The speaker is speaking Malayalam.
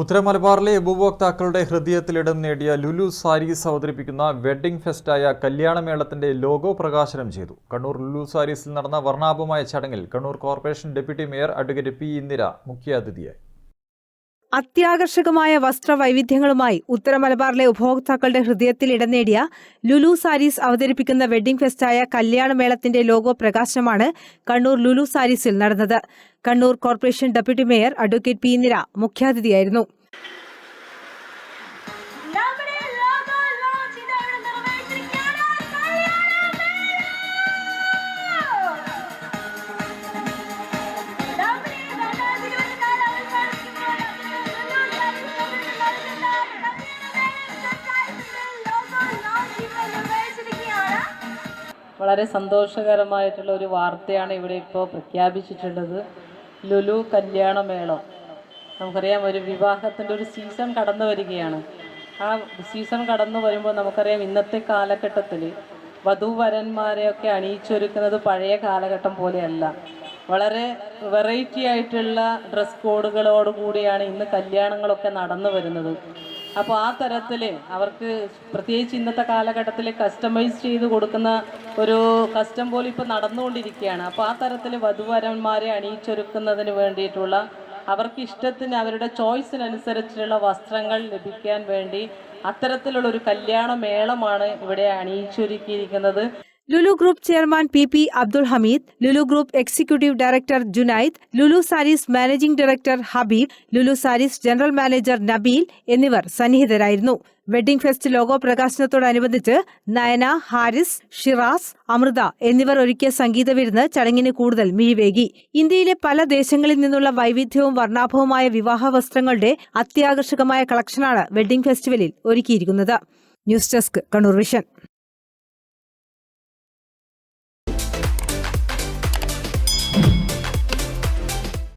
ഉത്തര മലബാറിലെ ഉപഭോക്താക്കളുടെ ഹൃദയത്തിലിടം നേടിയ ലുലു സാരീസ് അവതരിപ്പിക്കുന്ന വെഡ്ഡിംഗ് ഫെസ്റ്റായ കല്യാണമേളത്തിന്റെ ലോഗോ പ്രകാശനം ചെയ്തു. കണ്ണൂർ ലുലു സാരീസിൽ നടന്ന വർണാഭമായ ചടങ്ങിൽ Kannur corporation deputy mayor advocate P Indira മുഖ്യാതിഥിയായി. അത്യാകർഷകമായ വസ്ത്രവൈവിധ്യങ്ങളുമായി ഉത്തര മലബാറിലെ ഉപഭോക്താക്കളുടെ ഹൃദയത്തിൽ ഇടം നേടിയ ലുലു സാരീസ് അവതരിപ്പിക്കുന്ന വെഡ്ഡിംഗ് ഫെസ്റ്റായ കല്യാണമേളത്തിന്റെ ലോഗോ പ്രകാശനമാണ് കണ്ണൂർ ലുലു സാരീസിൽ നടന്നത്. Kannur corporation deputy mayor advocate P Indira മുഖ്യാതിഥിയായിരുന്നു. വളരെ സന്തോഷകരമായിട്ടുള്ള ഒരു വാർത്തയാണ് ഇവിടെ ഇപ്പോൾ പ്രഖ്യാപിച്ചിട്ടുള്ളത്. ലുലു കല്യാണമേളം. നമുക്കറിയാം ഒരു വിവാഹത്തിന്റെ ഒരു സീസൺ കടന്നു വരികയാണ്. ആ സീസൺ കടന്നു വരുമ്പോൾ നമുക്കറിയാം ഇന്നത്തെ കാലഘട്ടത്തിൽ വധൂവരന്മാരെയൊക്കെ അണിയിച്ചൊരുക്കുന്നത് പഴയ കാലഘട്ടം പോലെയല്ല. വളരെ വെറൈറ്റി ആയിട്ടുള്ള ഡ്രസ് കോഡുകളോടുകൂടിയാണ് ഇന്ന് കല്യാണങ്ങളൊക്കെ നടന്നു വരുന്നത്. അപ്പോൾ ആ തരത്തിൽ അവർക്ക് പ്രത്യേകിച്ച് ഇന്നത്തെ കാലഘട്ടത്തിൽ കസ്റ്റമൈസ് ചെയ്ത് കൊടുക്കുന്ന ഒരു കസ്റ്റം പോലെ ഇപ്പോൾ നടന്നുകൊണ്ടിരിക്കുകയാണ്. അപ്പോൾ ആ തരത്തിൽ വധുവരന്മാരെ അണിയിച്ചൊരുക്കുന്നതിന് വേണ്ടിയിട്ടുള്ള അവർക്ക് ഇഷ്ടത്തിന് അവരുടെ ചോയ്സിനനുസരിച്ചുള്ള വസ്ത്രങ്ങൾ ലഭിക്കാൻ വേണ്ടി അത്തരത്തിലുള്ള ഒരു കല്യാണ മേളമാണ് ഇവിടെ അണിയിച്ചൊരുക്കിയിരിക്കുന്നത്. Lulu group chairman P P Abdul Hameed Lulu group executive director Junaid Lulu sarees managing director Habeeb Lulu sarees general manager Nabeel എന്നിവർ സന്നിഹിതരായിരുന്നു. വെഡ്ഡിംഗ് ഫെസ്റ്റ് ലോഗോ പ്രകാശനത്തോടനുബന്ധിച്ച് നയന ഹാരിസ് ഷിറാസ് അമൃത എന്നിവർ ഒരുക്കിയ സംഗീത വിരുന്ന് ചടങ്ങിന് കൂടുതൽ മിഴിവേകി. ഇന്ത്യയിലെ പല ദേശങ്ങളിൽ നിന്നുള്ള വൈവിധ്യവും വർണാഭവുമായ വിവാഹ വസ്ത്രങ്ങളുടെ അത്യാകർഷകമായ കളക്ഷനാണ് വെഡ്ഡിംഗ് ഫെസ്റ്റിവലിൽ ഒരുക്കിയിരിക്കുന്നത്. News desk Kannur vision.